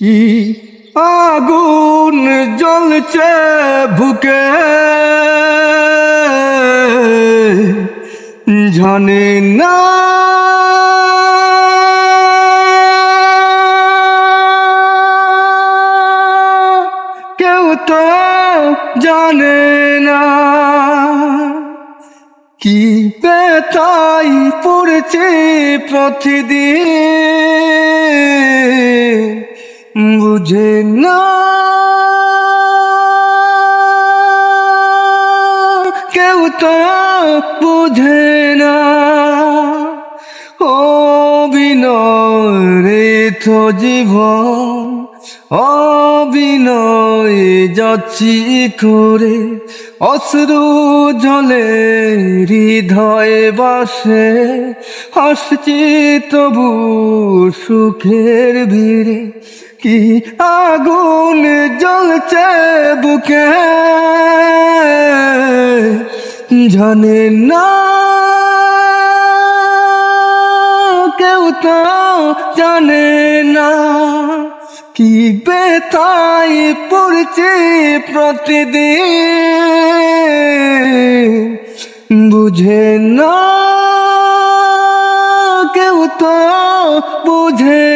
কি আগুন জ্বলছে বুকে? জানে না। কেউ তো জানে না কি বেতাই পড়েছে প্রতিদিন। বুঝে না কেউ তো বুঝে না ও অভিনয় রে জীবন অভিনয় যাচ্ছি করে অশ্রু জলে হৃদয় বাসে। হাসছি তবু সুখের ভিড়ে, কি আগুন জ্বলছে বুকে? জানে না কেউ তো জানে না। বেতাই পড়ছে প্রতিদিন। বুঝে না কেউ তো বুঝে